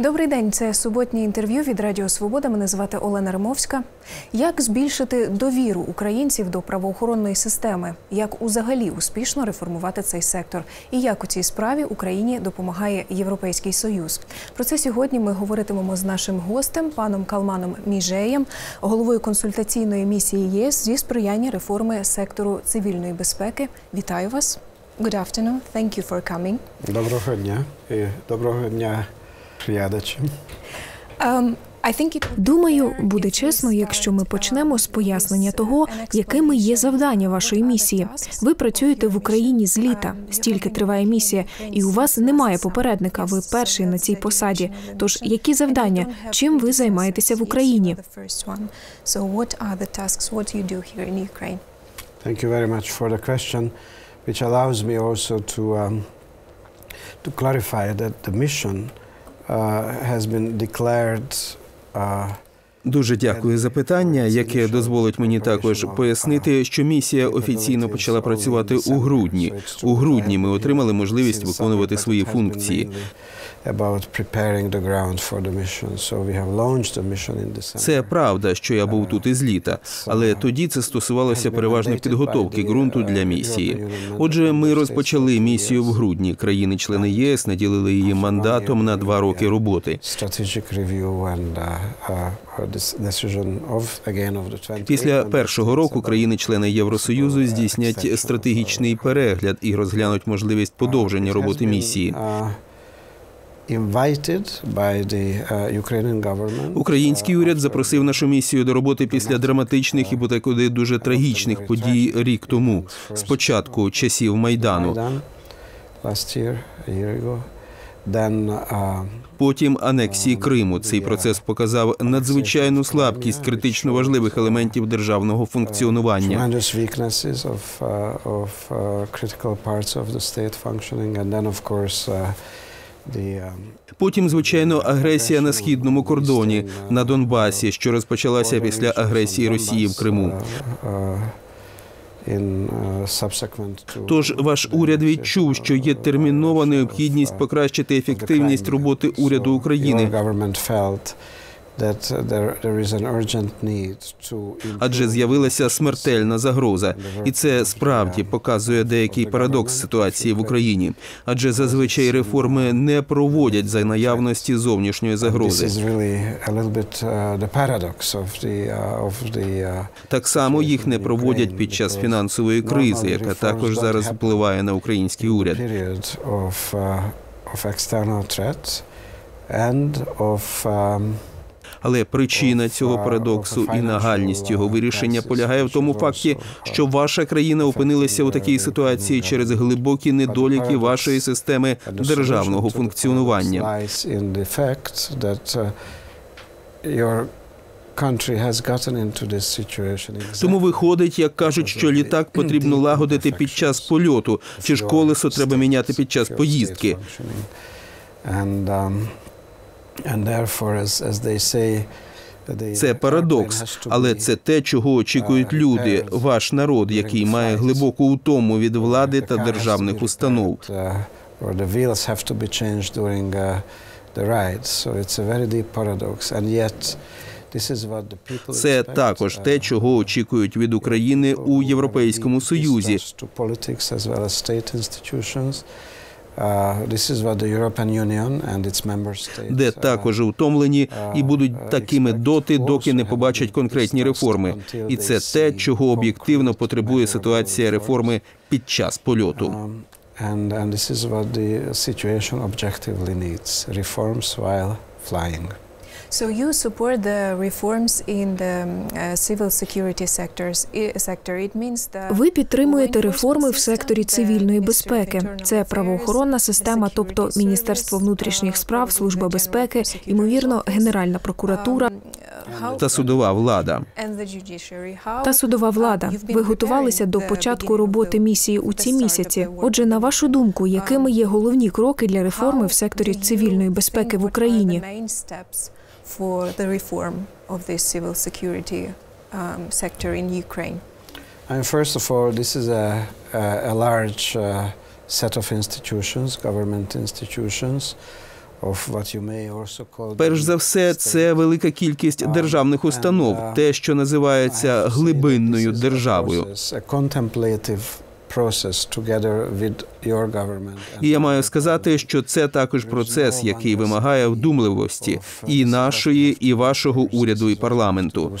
Добрий день, це суботнє інтерв'ю від Радіо Свобода. Мене звати Олена Римовська. Як збільшити довіру українців до правоохоронної системи? Як узагалі успішно реформувати цей сектор? І як у цій справі Україні допомагає Європейський Союз? Про це сьогодні ми говоритимемо з нашим гостем, паном Калманом Міжеєм, головою консультаційної місії ЄС зі сприяння реформи сектору цивільної безпеки. Вітаю вас. Good afternoon. Thank you for coming. Доброго дня доброго дня Um, I Думаю, буде чесно, якщо ми почнемо з пояснення того, якими є завдання вашої місії. Ви працюєте в Україні з літа, стільки триває місія, і у вас немає попередника. Ви перший на цій посаді. Тож які завдання? Чим ви займаєтеся в Україні? Thank you very much for the question, which allows me also to um, to clarify that the mission has been declared uh, Дуже дякую за питання, яке дозволить мені також пояснити, що місія офіційно почала працювати у грудні. У грудні ми отримали можливість виконувати свої функції. About preparing the ground for the mission. So we have launched the mission in December. Це правда, що я був тут із літа, але тоді це стосувалося переважно підготовки ґрунту для місії. Отже, ми розпочали місію в грудні. Країни-члени ЄС наділили її мандатом на два роки роботи. Strategic review and uh, uh, this decision of again of the 28 Після першого року країни-члени Євросоюзу uh, здійснять стратегічний uh, перегляд і розглянуть можливість подовження роботи місії. uh, invited by the, uh, Ukrainian government, Український uh, уряд запросив нашу місію до роботи після драматичних і подекуди дуже трагічних подій рік тому, з початку часів майдану. Uh, Потім анексії Криму. Цей процес показав надзвичайну слабкість критично важливих елементів державного функціонування. Потім, звичайно, агресія на східному кордоні на Донбасі, що розпочалася після агресії Росії в Криму. Тож ваш уряд відчув, що є термінова необхідність покращити ефективність роботи уряду України. Адже з'явилася смертельна загроза, і це справді показує деякий парадокс ситуації в Україні. Адже зазвичай реформи не проводять за наявності зовнішньої загрози. uh, uh, uh, Так само їх не проводять під час фінансової кризи, яка також зараз впливає на український уряд. period of of external threats and of um, Але причина цього парадоксу і нагальність його вирішення полягає в тому факті, що ваша країна опинилася у такій ситуації через глибокі недоліки вашої системи державного функціонування. uh, Тому виходить, як кажуть, що літак потрібно лагодити під час польоту, чи ж колесо треба міняти під час поїздки. Це парадокс, але це те, чого очікують люди, ваш народ, який має глибоку утому від влади та державних установ. uh, uh, Це також uh, те, чого очікують від України у Європейському Союзі. Uh, де uh, також утомлені і будуть такими доти, доки не побачать конкретні реформи. І це те, чого об'єктивно потребує ситуація реформи під час польоту. Um, and, and this is what the situation objectively needs reforms while flying. So you support the reforms in the um, uh, civil security sectors, sector. It means the Ви підтримуєте реформи в секторі цивільної безпеки. Це правоохоронна система, тобто Міністерство внутрішніх справ, Служба безпеки, ймовірно, Генеральна прокуратура Та судова влада. та судова влада. Ви готувалися до початку роботи місії у ці місяці. Отже, на вашу думку, якими є головні кроки для реформи в секторі цивільної безпеки в Україні? For the reform of this civil security um, sector in Ukraine? And first of all, this is a, a, a large uh, set of institutions, government institutions, of what you may also call Перш за все, це велика кількість державних установ, те, що називається глибинною державою. І я маю сказати, що це також процес, який вимагає вдумливості і нашої, і вашого уряду і парламенту.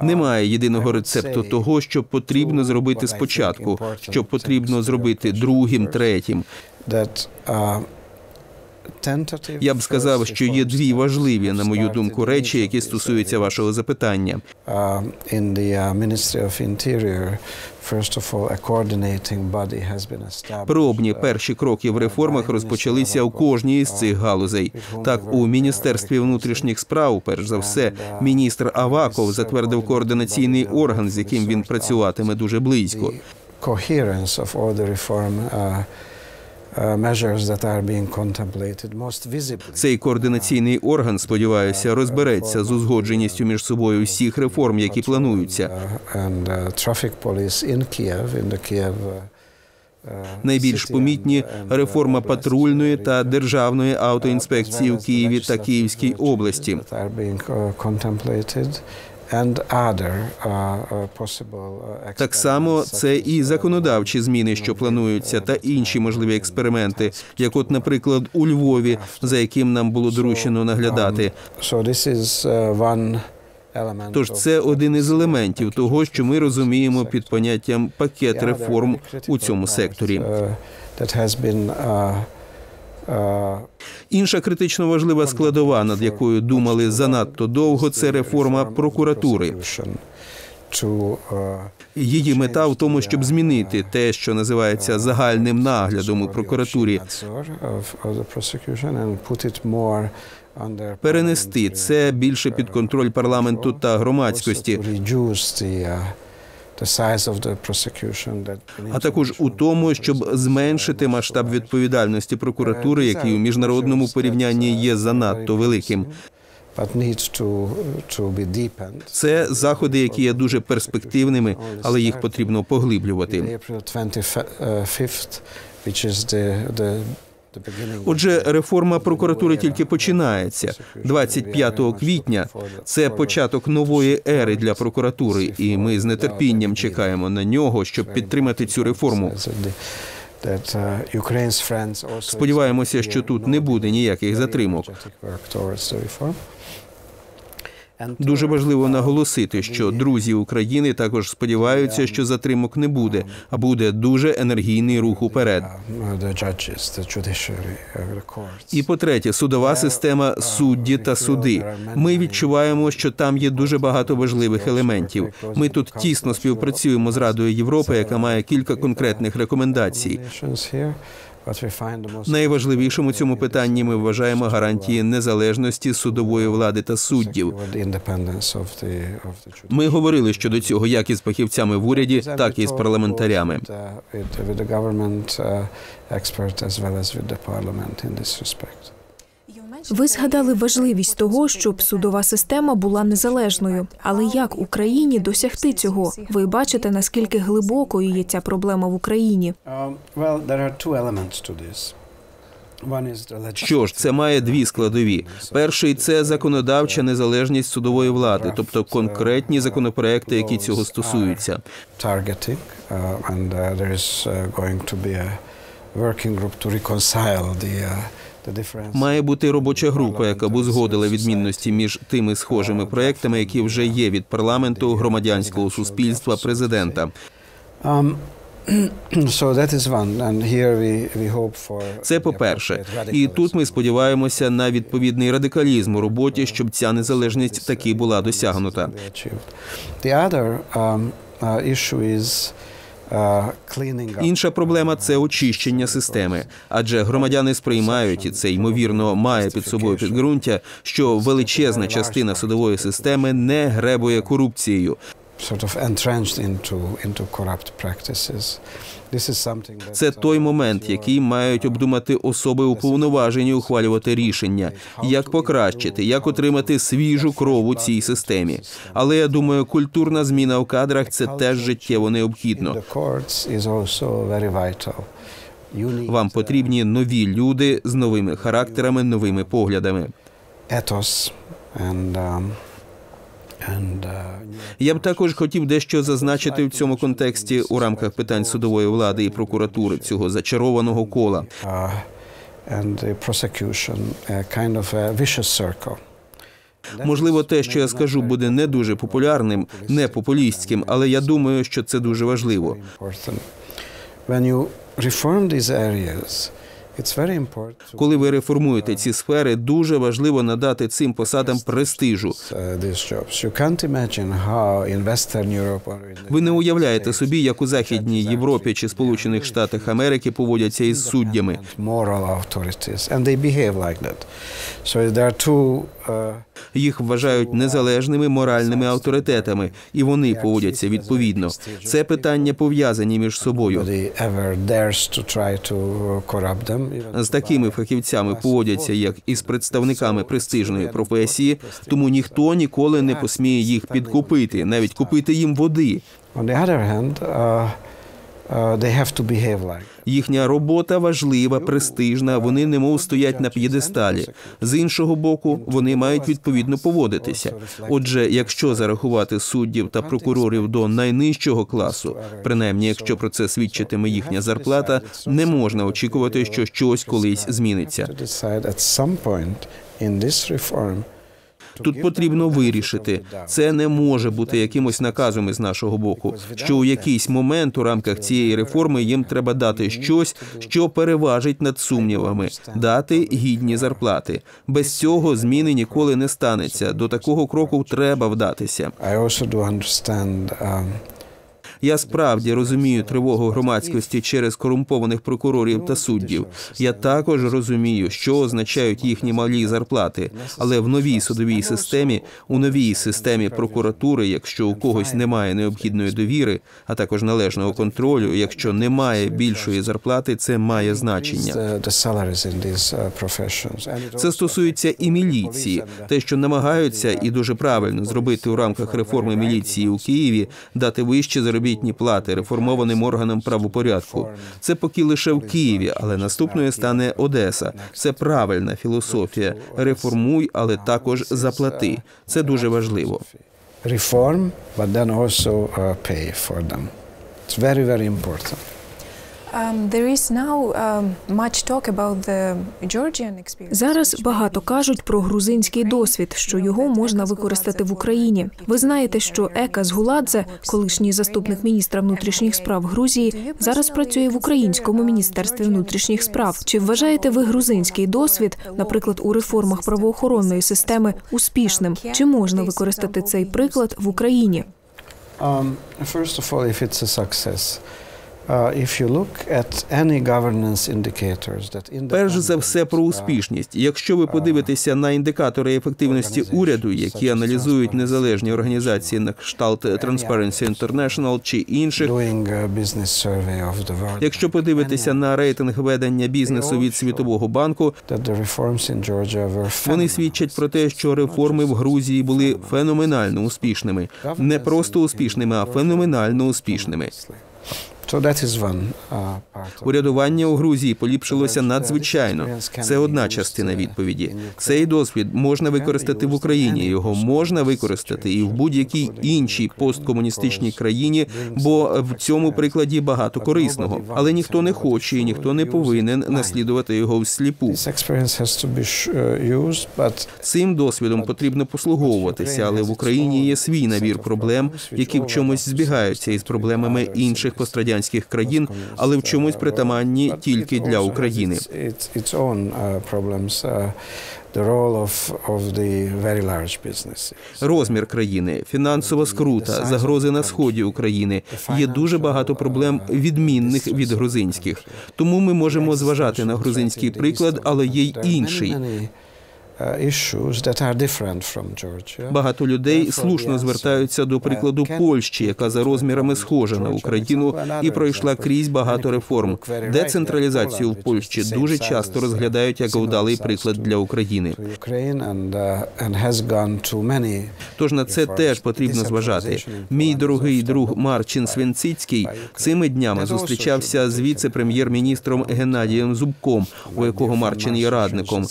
Немає єдиного рецепту того, що потрібно зробити спочатку, що потрібно зробити другим, третім. Я б сказав, що є дві важливі, на мою думку, речі, які стосуються вашого запитання. Uh, uh. Пробні uh, перші кроки в реформах розпочалися у кожній із цих галузей. Так, у міністерстві внутрішніх справ, перш за все, міністр Аваков затвердив координаційний орган, з яким він працюватиме дуже близько. Цей координаційний орган, сподіваюся, розбереться з узгодженістю між собою всіх реформ, які плануються. Uh, uh. Uh, uh, Найбільш помітні uh, реформа патрульної та державної автоінспекції as Києві та Київській області. Uh, uh, uh, Так само це і законодавчі зміни, що плануються, та інші можливі експерименти, як, от, наприклад, у Львові, за яким нам було доручено наглядати. One element Тож це один із елементів того, що ми розуміємо під поняттям пакет реформ у цьому секторі. Інша критично важлива складова, над якою думали занадто довго, це реформа прокуратури. Її мета в тому, щоб змінити те, що називається загальним наглядом у прокуратурі, перенести це більше під контроль парламенту та громадськості. А також у тому, щоб зменшити масштаб відповідальності прокуратури, який у міжнародному порівнянні є занадто великим. Це заходи, які є дуже перспективними, але їх потрібно поглиблювати. April 25th, which is the, the, the beginning. Отже, реформа прокуратури тільки починається 25 квітня. Це початок нової ери для прокуратури, і ми з нетерпінням чекаємо на нього, щоб підтримати цю реформу. Сподіваємося, що тут не буде ніяких затримок. Дуже важливо наголосити, що друзі України також сподіваються, що затримок не буде, а буде дуже енергійний рух уперед. І по-третє, судова система судді та суди. Ми відчуваємо, що там є дуже багато важливих елементів. Ми тут тісно співпрацюємо з Радою Європи, яка має кілька конкретних рекомендацій. Найважливішим у цьому питанні ми вважаємо гарантії незалежності судової влади та суддів. Ми говорили щодо цього як із фахівцями в уряді, так і з парламентарями. Ви згадали важливість того, щоб судова система була незалежною. Але як Україні досягти цього? Ви бачите, наскільки глибокою є ця проблема в Україні? Що ж, це має дві складові. Перший це законодавча незалежність судової влади, тобто конкретні законопроекти, які цього стосуються. Має бути робоча група, яка б узгодила відмінності між тими схожими проектами, які вже є від парламенту, громадянського суспільства, президента. Це по-перше, і тут ми сподіваємося на відповідний радикалізм у роботі, щоб ця незалежність таки була досягнута. Інша проблема це очищення системи, адже громадяни сприймають і це ймовірно має під собою підґрунтя, що величезна частина судової системи не гребує корупцією. Це той момент, який мають обдумати особи уповноважені ухвалювати рішення, як покращити, як отримати свіжу кров у цій системі. Але я думаю, культурна зміна в кадрах це теж життєво необхідно. Вам потрібні нові люди з новими характерами, новими поглядами. and um, uh, Я б також хотів дещо зазначити в цьому контексті у рамках питань судової влади і прокуратури цього зачарованого кола. uh, circle. Можливо, те, що я скажу, буде не дуже популярним, не популістським, але я думаю, що це дуже важливо. Коли ви реформуєте ці сфери, дуже важливо надати цим посадам престижу. uh, Ви не уявляєте собі, як у західній Європі чи Сполучених Штатах Америки поводяться із суддями. Uh, Їх вважають незалежними моральними авторитетами, і вони поводяться відповідно. Це питання пов'язані між собою. З такими фахівцями поводяться як із представниками престижної професії, тому ніхто ніколи не посміє їх підкупити, навіть купити їм води. On the other uh, they have to behave like. Їхня робота важлива, престижна. Вони немов стоять на п'єдесталі. З іншого боку, вони мають відповідно поводитися. Отже, якщо зарахувати суддів та прокурорів до найнижчого класу, принаймні, якщо про це свідчитиме їхня зарплата, не можна очікувати, що щось колись зміниться. Тут потрібно вирішити. Це не може бути якимось наказом із нашого боку. Що у якийсь момент у рамках цієї реформи їм треба дати щось, що переважить над сумнівами, дати гідні зарплати. Без цього зміни ніколи не станеться. До такого кроку треба вдатися. Я справді розумію тривогу громадськості через корумпованих прокурорів та суддів. Я також розумію, що означають їхні малі зарплати. Але в новій судовій системі, у новій системі прокуратури, якщо у когось немає необхідної довіри, а також належного контролю, якщо немає більшої зарплати, це має значення. uh, Це стосується і міліції. Те, що намагаються і дуже правильно зробити у рамках реформи міліції у Києві, дати вищі заробітні плати реформованим органам правопорядку. Це поки лише в Києві, але наступною стане Одеса. Це правильна філософія. Реформуй, але також заплати. Це дуже важливо. Реформ, but then also uh, pay for them. It's very, very important. Зараз багато кажуть про грузинський досвід, що його можна використати в Україні. Ви знаєте, що Ека Згуладзе, колишній заступник міністра внутрішніх справ Грузії, зараз працює в українському міністерстві внутрішніх справ. Чи вважаєте ви грузинський досвід, наприклад, у реформах правоохоронної системи, успішним? Чи можна використати цей приклад в Україні? Um, first of all, if it's a success, uh, Перш за все про uh, успішність. Якщо ви подивитеся на індикатори ефективності уряду, які аналізують незалежні організації на кшталт Transparency International чи інших, якщо подивитися на рейтинг ведення бізнесу від Світового банку, вони свідчать про те, що реформи в Грузії були феноменально успішними, не просто успішними, а феноменально успішними. Урядування у Грузії поліпшилося надзвичайно. Це одна частина відповіді. Цей досвід можна використати в Україні. Його можна використати і в будь-якій іншій посткомуністичній країні, бо в цьому прикладі багато корисного. Але ніхто не хоче і ніхто не повинен наслідувати його всліпу. Uh, Цим досвідом потрібно послуговуватися, але в Україні є свій набір проблем, які в чомусь збігаються із проблемами інших пострадянських країн, але в чомусь притаманні тільки для України. Uh. Uh. Розмір країни, фінансова скрута, загрози на сході України. Є дуже багато проблем відмінних від грузинських. Тому ми можемо зважати на грузинський приклад, але є й інший. Багато людей слушно звертаються до прикладу Польщі, яка за розмірами схожа на Україну і пройшла крізь багато реформ. Децентралізацію в Польщі дуже часто розглядають як вдалий приклад для України. uh, Тож на це теж потрібно зважати. Мій дорогий друг Марчин Свинцицький цими днями зустрічався з віце-прем'єр-міністром Геннадієм Зубком, у якого Марчин є радником.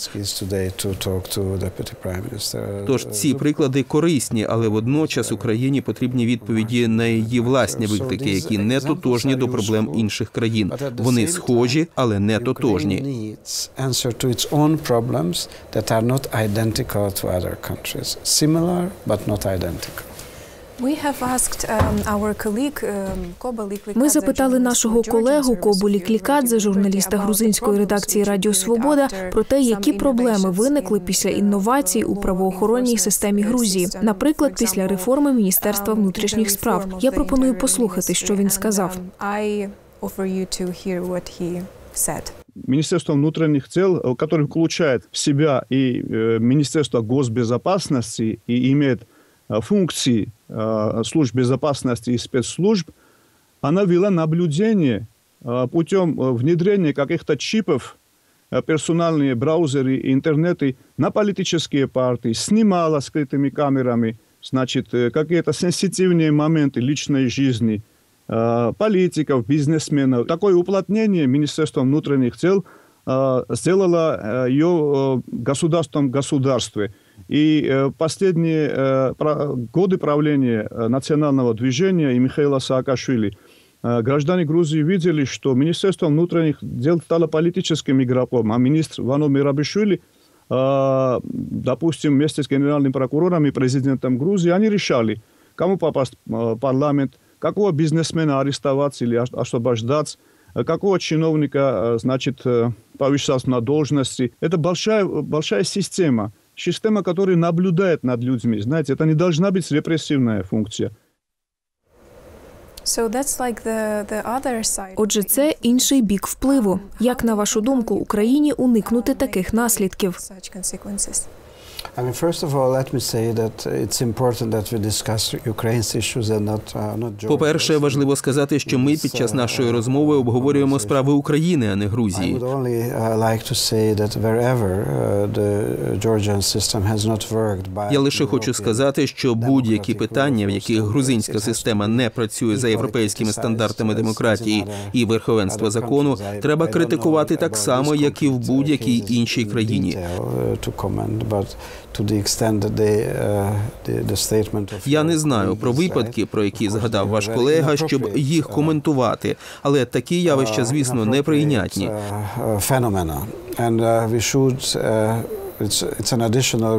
Тож ці приклади корисні, але водночас Україні потрібні відповіді на її власні виклики, які не тотожні до проблем інших країн. Вони схожі, але не тотожні. Similar, but not identical. Ми запитали journalist нашого from Georgian колегу Service Кобу Bureau Ліклікадзе, Radio журналіста about грузинської the редакції problems Радіо which Свобода, appeared про те, after які some проблеми innovations виникли in після the інновацій у law правоохоронній enforcement системі Грузії, system. наприклад, For після example, реформи Міністерства um, внутрішніх the справ. reform of Я the пропоную Interior послухати, що він Ministry, сказав. and, um, I offer you to hear what he said. Министерство внутренних дел, э, которое включает в себя и э, Министерство госбезопасности и имеет э, функции э, Служб безопасности и спецслужб, она вела наблюдение э, путем э, внедрения каких-то чипов, э, персональные браузеры, интернеты на политические партии, снимала скрытыми камерами, значит, э, какие-то сенситивные моменты личной жизни э, политиков, бизнесменов. Такое уплотнение Министерства внутренних дел э, сделало э, ее э, государством в государстве. И э, последние э, годы правления э, национального движения и Михаила Саакашвили граждане Грузии видели, что Министерство внутренних дел стало политическим игроком, а министр Вано Мирабишвили, допустим, вместе с генеральным прокурором и президентом Грузии, они решали, кому попасть в парламент, какого бизнесмена арестовать или ос- освобождать, какого чиновника, значит, повышать на должности. Это большая, большая система, система, которая наблюдает над людьми. Знаете, это не должна быть репрессивная функция. So that's like the, the other side. Отже, це інший бік впливу. Як на вашу думку, Україні уникнути таких наслідків? I mean, first of all, let me say that it's important that we discuss Ukraine's issues and not, uh, not Georgia's. По-перше, важливо сказати, що ми під час нашої розмови обговорюємо справи України, а не I Грузії. would only uh, like to say that wherever uh, the Georgian system has not worked by Я лише хочу сказати, що будь-які питання, в яких грузинська система не працює за європейськими стандартами демократії і верховенства закону. I- треба I критикувати так само, як і в uh, будь-якій іншій країні. Uh, uh, Я не знаю про випадки, про які згадав ваш колега, щоб їх uh, коментувати. Але такі явища, звісно, неприйнятні. Uh, uh, uh.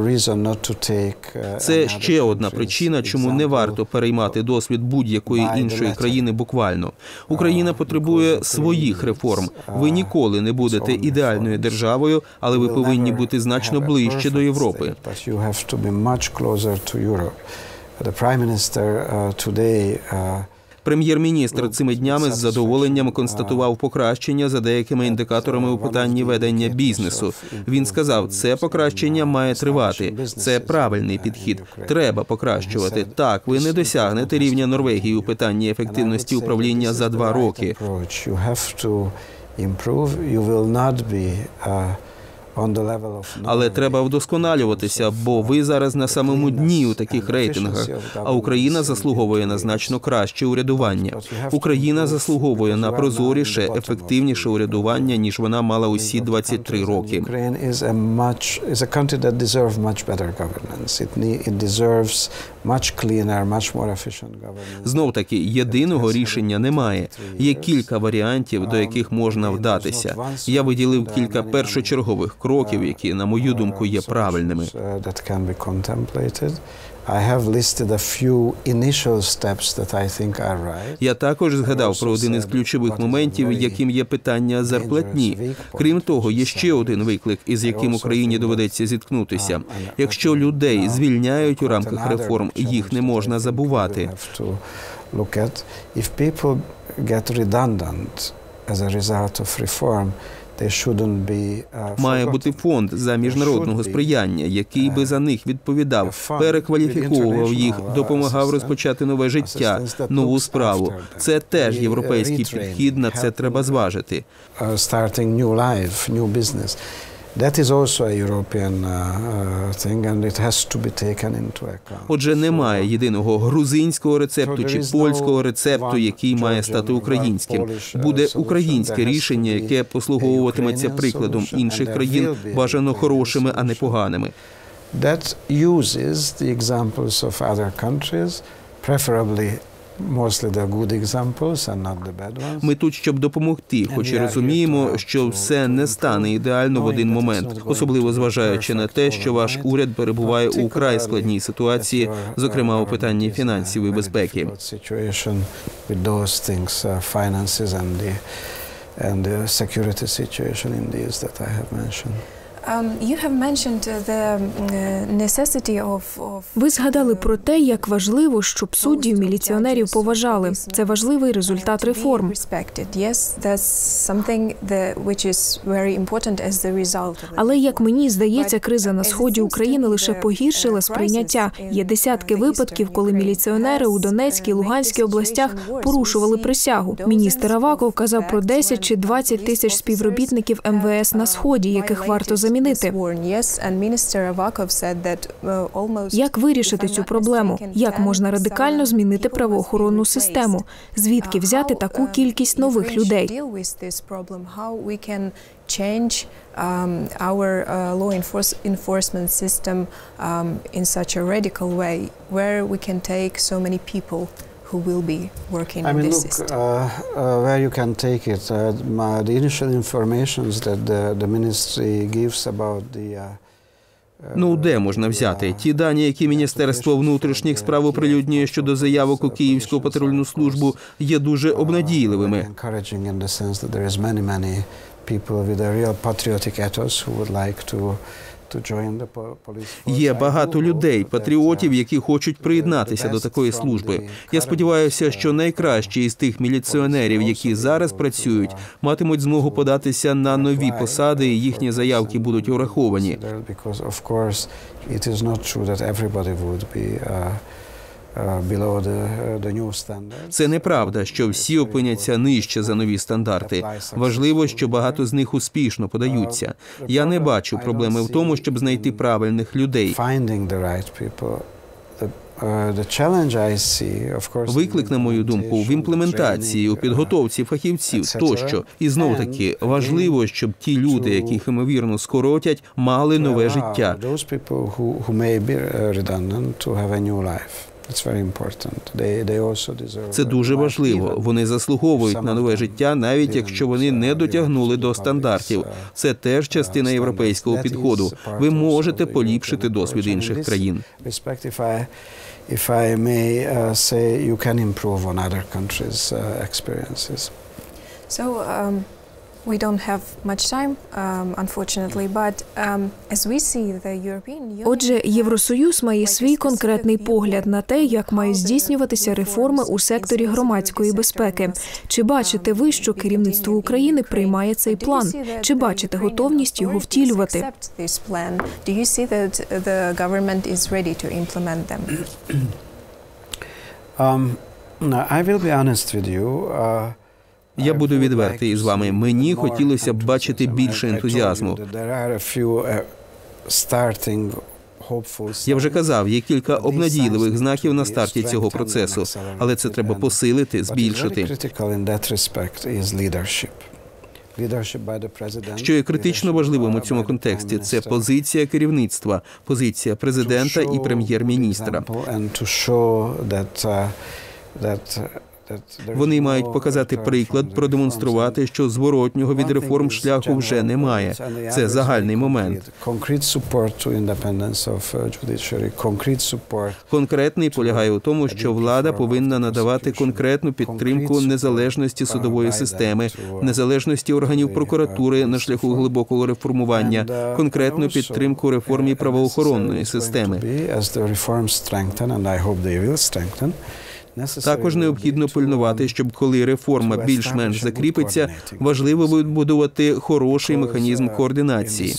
Uh. Uh, Це ще одна причина, чому не варто переймати досвід будь-якої іншої країни буквально. Україна Uh, потребує своїх реформ. Ви uh, ніколи не будете ідеальною державою, але ви повинні бути значно ближче до Європи. The Prime Minister uh, today uh, Прем'єр-міністр цими днями з задоволенням констатував покращення за деякими індикаторами у питанні ведення бізнесу. Він сказав, це покращення має тривати. Це правильний підхід. Треба покращувати. Так, ви не досягнете рівня Норвегії у питанні ефективності управління за два роки. Але треба вдосконалюватися, бо ви зараз на самому дні у таких рейтингах. А Україна заслуговує на значно краще урядування. Україна заслуговує на прозоріше, ефективніше урядування, ніж вона мала усі 23 роки. Знов таки єдиного рішення немає. Є кілька варіантів, до яких можна вдатися. Я виділив кілька першочергових кроків, які, на мою думку, є правильними. Uh. Я також згадав про один із ключових моментів, яким є питання зарплатні. Крім того, є ще один виклик, із яким Україні доведеться зіткнутися. Якщо людей звільняють у рамках реформ, їх не можна забувати. Look at if people get redundant as a result of reform, uh, Має бути фонд за міжнародного сприяння, який би за них відповідав, перекваліфіковував їх, допомагав розпочати нове життя, нову справу. Це теж європейський підхід. На це треба зважити. Uh, starting new life, new business. That is also a European uh, uh, thing, and it has to be taken into account. Отже, немає єдиного грузинського рецепту чи польського рецепту, який має стати українським. Буде українське рішення, яке послуговуватиметься прикладом інших країн, бажано хорошими, а не поганими. That uses the examples of other countries, preferably Ми тут, щоб допомогти, хоч і розуміємо, що все не стане ідеально в один момент, особливо зважаючи на те, що ваш уряд перебуває у край складній ситуації, зокрема у питанні фінансів і безпеки. Uh, and the security situation in these that I have mentioned. Um, mentioned uh, uh, Ви згадали про те, як важливо, щоб суддів міліціонерів поважали. Це важливий результат реформ. Але як мені здається, криза на сході України лише погіршила сприйняття. Є десятки випадків, коли міліціонери у Донецькій, Луганській областях порушували присягу. Міністр Аваков казав про 10 чи 20 тисяч співробітників МВС на сході, яких варто замінити. Як вирішити цю проблему? Як можна радикально змінити правоохоронну систему? Звідки взяти таку кількість нових людей? change um, our uh, law enforce enforcement system um, in such a radical way, where we can take so many people who will be working I mean, in this look, system. uh, uh, where you can take it. Uh, my, the initial informations that the, the ministry gives about the uh, Ну де можна взяти ті дані, які Міністерство внутрішніх справ оприлюднює щодо заявок у Київську патрульну службу, є дуже обнадійливими. encouraging in the sense that there is many, many people with a real patriotic ethos who would like to force. Є багато людей, патріотів, які хочуть приєднатися до такої служби. Я сподіваюся, що найкращі із тих міліціонерів, які зараз працюють, матимуть змогу податися на нові посади, і їхні заявки будуть ураховані. Це неправда, що всі опиняться нижче за нові стандарти. Важливо, що багато з них успішно подаються. Я не бачу проблеми в тому, щоб знайти правильних людей. Uh, Виклик, на мою думку, в імплементації, у підготовці фахівців тощо. І знов таки важливо, щоб ті люди, яких ймовірно скоротять, мали нове життя. Uh, Це дуже важливо. Вони заслуговують на нове життя, навіть якщо вони не дотягнули до стандартів. Це теж частина європейського підходу. Ви можете поліпшити досвід інших країн. uh, uh. So um, we don't have much time, um, unfortunately, but um, as we see, the European Union Отже, Євросоюз має свій конкретний погляд на те, як мають здійснюватися реформи у секторі громадської безпеки. Чи бачите ви, що керівництво України приймає цей план? Чи бачите готовність його втілювати? Do you see that the government is ready to implement them? Um, I will be honest with you. Uh, Я буду відвертий із вами. Мені хотілося б бачити більше ентузіазму. Я вже казав, є кілька обнадійливих знаків на старті цього процесу, але це треба посилити, збільшити. Що є критично важливим у цьому контексті, це позиція керівництва, позиція президента і прем'єр-міністра. Вони мають показати приклад, продемонструвати, що зворотнього від реформ шляху вже немає. Це загальний момент. Конкретний полягає у тому, що влада повинна надавати конкретну підтримку незалежності судової системи, незалежності органів прокуратури на шляху глибокого реформування, конкретну підтримку реформі правоохоронної системи. Також необхідно пильнувати, щоб коли реформа більш-менш закріпиться, важливо вибудувати хороший механізм координації.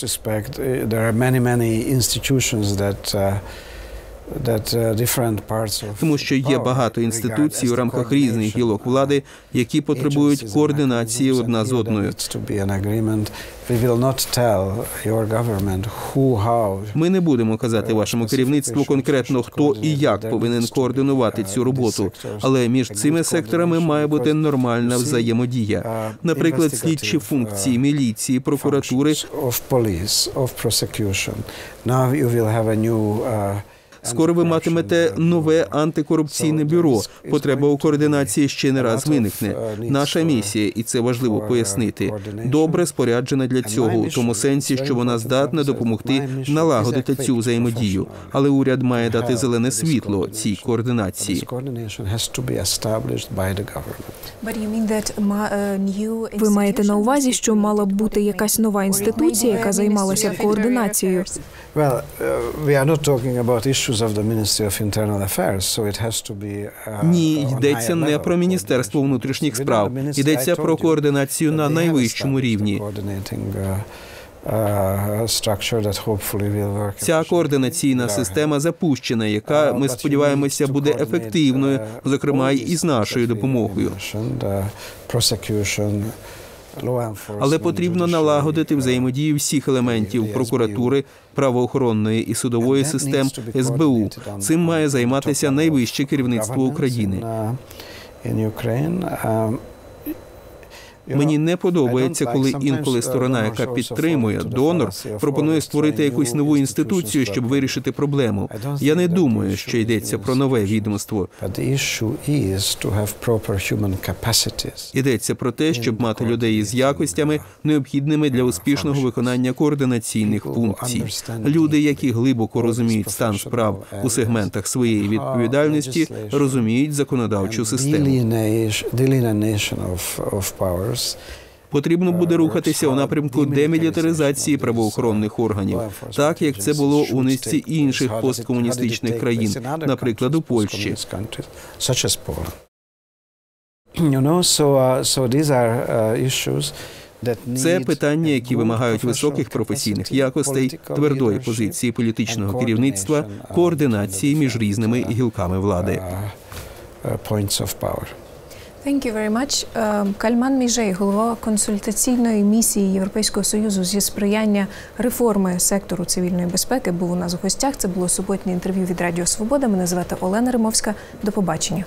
Тому що є багато інституцій у рамках різних гілок влади, які потребують координації одна з одною. Ми не будемо казати вашому керівництву конкретно хто і як повинен координувати цю роботу, але між цими секторами має бути нормальна взаємодія. Наприклад, слідчі функції міліції, прокуратури. Скоро ви матимете нове антикорупційне бюро. Потреба у координації ще не раз виникне. Наша місія, і це важливо пояснити, добре споряджена для цього, у тому сенсі, що вона здатна допомогти налагодити цю взаємодію. Але уряд має дати зелене світло цій координації. Ви маєте на увазі, що мала б бути якась нова інституція, яка займалася координацією. Uh, uh, Ні, йдеться не про міністерство внутрішніх справ, йдеться про координацію на найвищому рівні. uh, uh, Ця координаційна система запущена, яка ми сподіваємося буде ефективною, зокрема і з нашою допомогою. Але потрібно налагодити взаємодію всіх елементів прокуратури, правоохоронної і судової систем СБУ. Цим має займатися найвище керівництво України. Мені не подобається, коли інколи сторона, яка підтримує донор, пропонує створити якусь нову інституцію, щоб вирішити проблему. Я не думаю, що йдеться про нове відомство. Йдеться про те, щоб мати людей із якостями, необхідними для успішного виконання координаційних функцій. Люди, які глибоко розуміють стан справ у сегментах своєї відповідальності, розуміють законодавчу систему. Потрібно буде рухатися у напрямку демілітаризації правоохоронних органів, так як це було у низці інших посткомуністичних країн, наприклад, у Польщі. Це питання, які вимагають високих професійних якостей, твердої позиції політичного керівництва, координації між різними гілками влади. Thank you very much. Е, Кальман Міжей, голова консультаційної місії Європейського союзу зі сприяння реформи сектору цивільної безпеки, був у нас в гостях. Це було суботнє інтерв'ю від Радіо Свобода. Мене звати Олена Римовська. До побачення.